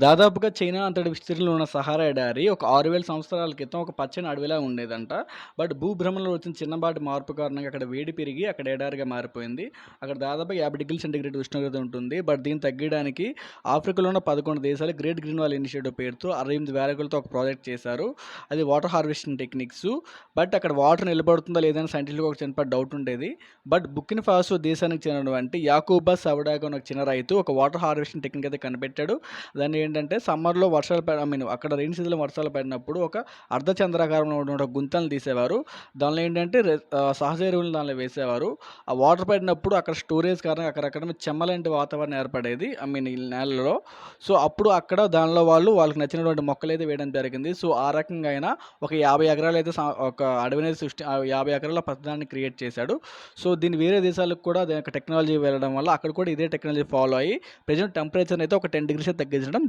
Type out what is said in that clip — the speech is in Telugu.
దాదాపుగా చైనా అంతటి విస్తీర్ణంలో ఉన్న సహారా ఎడారి ఒక ఆరు వేల సంవత్సరాల క్రితం ఒక పచ్చని అడవిలా ఉండేదంట. బట్ భూభ్రమణంలో వచ్చిన చిన్నపాటి మార్పు కారణంగా అక్కడ వేడి పెరిగి అక్కడ ఎడారిగా మారిపోయింది. అక్కడ దాదాపు యాభై డిగ్రీల సెంటీగ్రేడ్ ఉష్ణోగ్రత ఉంటుంది. బట్ దీన్ని తగ్గడానికి ఆఫ్రికాలో ఉన్న పదకొండు దేశాలు గ్రేట్ గ్రీన్ వాల్ ఇనిషియేటివ్ పేరుతో అరవై ఎనిమిది ఒక ప్రాజెక్ట్ చేశారు. అది వాటర్ హార్వెస్టింగ్ టెక్నిక్స్. బట్ అక్కడ వాటర్ నిలబడుతుందా లేదని సైంటిస్టులకు ఒక చిన్నపాటి డౌట్ ఉండేది. బట్ బుక్కిన ఫాసో దేశానికి చెందినటువంటి యాకూబా సవడాగా ఉన్న ఒక చిన్న రైతు ఒక వాటర్ హార్వెస్టింగ్ టెక్నిక్ అయితే కనిపెట్టాడు. దాన్ని ఏంటంటే సమ్మర్లో వర్షాలు పడ ఐ మీన్ అక్కడ రెయిన్ సీజన్లో వర్షాలు పడినప్పుడు ఒక అర్ధచంద్రాకారంలో ఉన్న గుంతలు గుంతలను తీసేవారు. దానిలో ఏంటంటే సహజ ఎరువులను దానిలో వేసేవారు. ఆ వాటర్ పడినప్పుడు అక్కడ స్టోరేజ్ కారణంగా అక్కడక్కడ చెమ్మలాంటి వాతావరణం ఏర్పడేది ఐ మీన్ ఈ నేలలో. సో అప్పుడు అక్కడ దానిలో వాళ్ళు వాళ్ళకి నచ్చినటువంటి మొక్కలు అయితే వేయడం జరిగింది. సో ఆ రకంగా అయినా ఒక యాభై ఎకరాలు అయితే ఒక అడవిని సృష్టి ఆ యాభై ఎకరాల పద్ధతిని క్రియేట్ చేశాడు. సో దీన్ని వేరే దేశాలకు కూడా దాని యొక్క టెక్నాలజీ వెళ్ళడం వల్ల అక్కడ కూడా ఇదే టెక్నాలజీ ఫాలో అయ్యి ప్రజెంట్ టెంపరేచర్ అయితే ఒక టెన్ డిగ్రీస్ తగ్గించడం